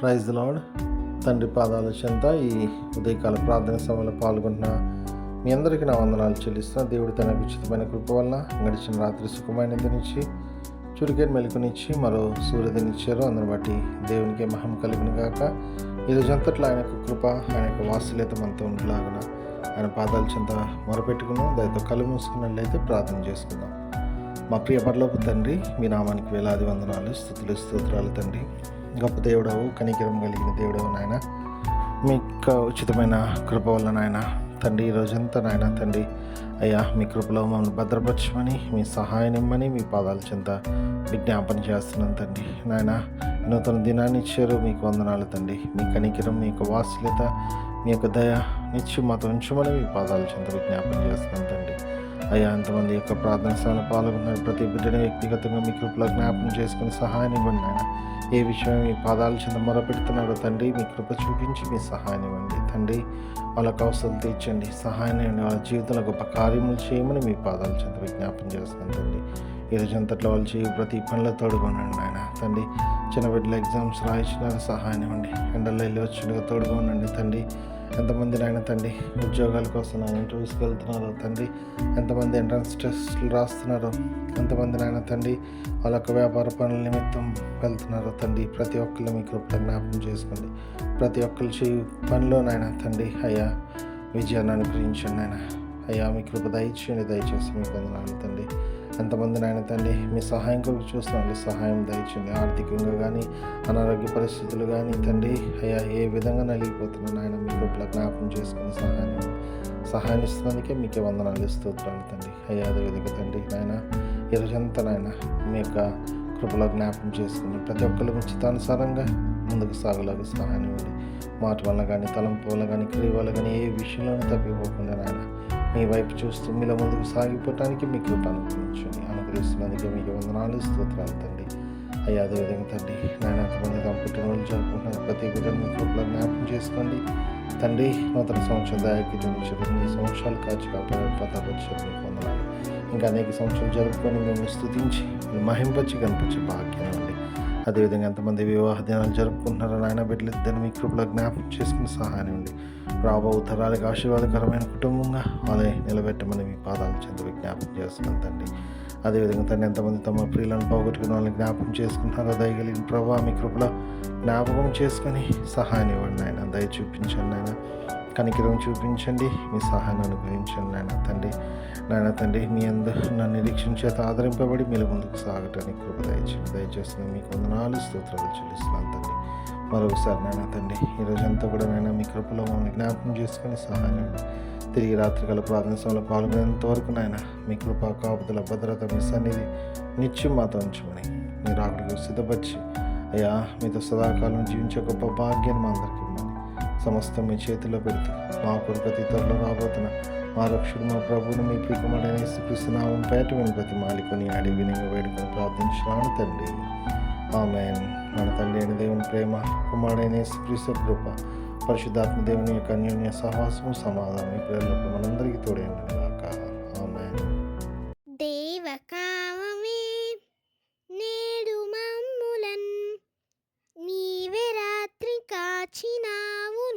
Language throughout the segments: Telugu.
ప్రైజ్ లాడ్ తండ్రి పాదాల చెంత ఈ ఉదయకాల ప్రార్థన సభలో పాల్గొంటున్న మీ అందరికీ నా వందనాలు చెల్లిస్తున్నా. దేవుడు తన ఉచితమైన కృప వలన గడిచిన రాత్రి సుఖమైనదినిచ్చి చురికేట్ మెలుకునిచ్చి మరో సూర్యదినిచ్చారు అందరి బట్టి దేవునికి మహం కలిగిన గాక. ఈ రోజంతట్లో ఆయన యొక్క కృప ఆయన యొక్క వాత్సల్యత మనతో ఉండలాగున ఆయన పాదాల చెంత మొరపెట్టుకున్నాం. దానితో కళ్ళు మూసుకున్నట్లయితే ప్రార్థన చేసుకుందాం. మా ప్రియ పరలోపు తండ్రి మీ నామానికి వేలాది వందనాలు స్థుతులు స్తోత్రాలు తండ్రి. గొప్ప దేవుడవు కనికరం కలిగిన దేవుడవు నాయన. మీ ఉచితమైన కృప వల్ల నాయన తండ్రి ఈ రోజంతా నాయన తండ్రి అయ్యా మీ కృపలో మమ్మల్ని భద్రపరచమని మీ సహాయం ఇమ్మని మీ పాదాల చెంత విజ్ఞాపన చేస్తున్నాను తండ్రి. నాయన నూతన దినాన్ని ఇచ్చారు మీకు వందనాలు తండ్రి. మీ కనికరం మీ యొక్క వాత్సల్యత మీ యొక్క దయ నిత్యం మాతో ఉంచమని మీ పాదాల చెంత విజ్ఞాపన చేస్తున్నాను తండ్రి. అయ్యా ఎంతమంది యొక్క ప్రార్థన స్థానం పాల్గొన్నారు ప్రతి బిడ్డని వ్యక్తిగతంగా మీ కృపలో జ్ఞాపనం చేసుకుని సహాయం ఇవ్వండి నాయన. ఏ విషయం మీ పాదాల చింత మొరపెడుతున్నాడో తండ్రి మీ కృప చూపించి మీ సహాయం ఇవ్వండి. తండ్రి వాళ్ళకు అవసరం తీర్చండి. సహాయం ఇవ్వండి. వాళ్ళ జీవితంలో గొప్ప కార్యములు చేయమని మీ పాదాల చెంత విజ్ఞాపం చేస్తున్నాను తండ్రి ఈ రోజు అంతట్లో వాళ్ళు చేయ ప్రతి పనిలో తోడుకోనండి ఆయన తండ్రి చిన్న బిడ్డల ఎగ్జామ్స్ రాయించిన సహాయం ఇవ్వండి. ఎండల్లో వెళ్ళి వచ్చినగా తోడుకోనండి తండ్రి. ఎంతమంది నాయన తండ్రి ఉద్యోగాల కోసం నా ఇంటర్వ్యూస్కి వెళ్తున్నారో తండ్రి? ఎంతమంది ఎంట్రన్స్ టెస్ట్లు రాస్తున్నారో? ఎంతమంది నాయన తండ్రి వాళ్ళ యొక్క వ్యాపార పనుల నిమిత్తం వెళ్తున్నారో తండ్రి? ప్రతి ఒక్కళ్ళు మీ కృప జ్ఞాపకం చేసుకోండి. ప్రతి ఒక్కరు చేయు పనిలో నాయన తండ్రి. అయ్యా విజయాన్ని అనుగ్రహించండి నాయన. అయ్యా మీ కృప దయచేయండి దయచేసి మీకు వందనాలు తండ్రి. ఎంతమంది నాయన తండ్రి మీ సహాయం కొరకు చూస్తున్నాను సహాయం దయచేయండి. ఆర్థికంగా కానీ అనారోగ్య పరిస్థితులు కానీ తండ్రి అయ్యా ఏ విధంగా నలిగిపోతున్నా నాయన మీ కృపల జ్ఞాపం చేసుకుని సహాయం సహాయం ఇస్తున్నందుకే మీకే వందనాలు స్తోత్రాలు తండ్రి. అయ్యా అదేవిధంగా తండ్రి నాయన ఈరోజంతా నాయన మీ యొక్క కృపలో జ్ఞాపం చేసుకుని ప్రతి ఒక్కరి ఉచితానుసారంగా ముందుకు సాగులోకి సహాయం ఇవ్వండి. మాట వల్ల కానీ తలంపు వల్ల కానీ క్రియ వల్ల కానీ ఏ విషయంలోనూ తప్పిపోకుండా నాయన మీ వైపు చూస్తూ మీలో ముందుకు సాగిపోవటానికి మీ కృపను అనుగ్రహించండి అనుగ్రహిస్తున్నందుకే మీకు వందనాలు స్తోత్రాలు తండ్రి. అయ్యా అదేవిధంగా తండ్రి నాయన ఎంతమంది తమ పుట్టినరోజు ప్రతి బిడ్డను మీ కృపలో జ్ఞాపకం చేసుకోండి. తండ్రి నూతన సంవత్సరం దాయకి జన్మించారు సంవత్సరాలు కాచి కాపాడు పదవచ్చారు మీకు వందనాలు. ఇంకా అనేక సంవత్సరాలు జరుపుకొని మేము స్థుతించి మహింపచ్చి కనిపించే భాగ్యం అదేవిధంగా ఎంతమంది వివాహ దినాలు జరుపుకుంటున్నారో నాయన బిడ్డలు ఇద్దరు మీ కృపలో జ్ఞాపకం చేసుకుని సహాయం ఉంది రాబో తరాలకు ఆశీర్వాదకరమైన కుటుంబంగా వాళ్ళని నిలబెట్టమని మీ పాదాలు చెంది విజ్ఞాపకం చేస్తున్నాను తండ్రి. అదేవిధంగా తండ్రి ఎంతమంది తమ ప్రియులను పోగొట్టుకుని వాళ్ళని జ్ఞాపకం చేసుకుంటున్నారో దయగలిగిన ప్రభావ మీ కృపలో జ్ఞాపకం చేసుకొని సహాయం ఇవ్వండి ఆయన దయ చూపించండి ఆయన కనికరం చూపించండి. మీ సహాయాన్ని అనుగ్రహించండి నాయన తండ్రి. నాయన తండ్రి మీ అందరూ నా నిరీక్షణ చేత ఆదరింపబడి మీరు ముందుకు సాగటానికి కృప దయచేయండి. దయచేసిన మీకు వందనాలు స్తోత్రాలు చెల్లిస్తున్నాను తండ్రి. మరొకసారి నాయన తండ్రి ఈ రోజంతా కూడా నాయన మీ కృపలో మమ్మల్ని జ్ఞాపకం చేసుకుని సహాయం తిరిగి రాత్రికాల ప్రార్థన సభలో పాల్గొనేంత వరకు నాయన మీ కృప కాపుదల భద్రత మీ సన్నిధి నిత్యం మాతో ఉంచమని మీరు అక్కడికి సిద్ధపరిచి అయ్యా మీతో సదాకాలం జీవించే గొప్ప భాగ్యాన్ని మా అందరికీ సమస్తం మీ చేతిలో పెడుతూ మా కొరకు అతి త్వరలో రాబోతున్న మా రక్షకుడు మా ప్రభువుని మీ ప్రియకుమారైన యేసుక్రీస్తునామం పేట విని ప్రతి మాలికొని అడిగి వినిగా వేడుకొని ప్రార్థించినాను తండ్రి. ఆమె మన తండ్రి అయిన దేవుని ప్రేమ కుమారుడైన యేసుక్రీస్తు కృప పరిశుద్ధాత్మ దేవుని యొక్క అన్యోన్య సహవాసము సమాధానం ఈ ప్రేమలకు మనందరికీ తోడైంది కాక ఆమె దేవకా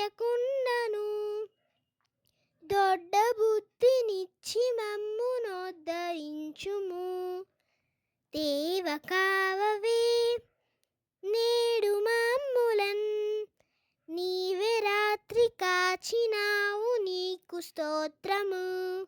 చేయకుండాను దొడ్డ బుద్ధినిచ్చి మమ్ము నోద్ధరించుము దేవ కావవే నేడు మమ్ములన్. నీవే రాత్రి కాచినావు నీకు స్తోత్రము.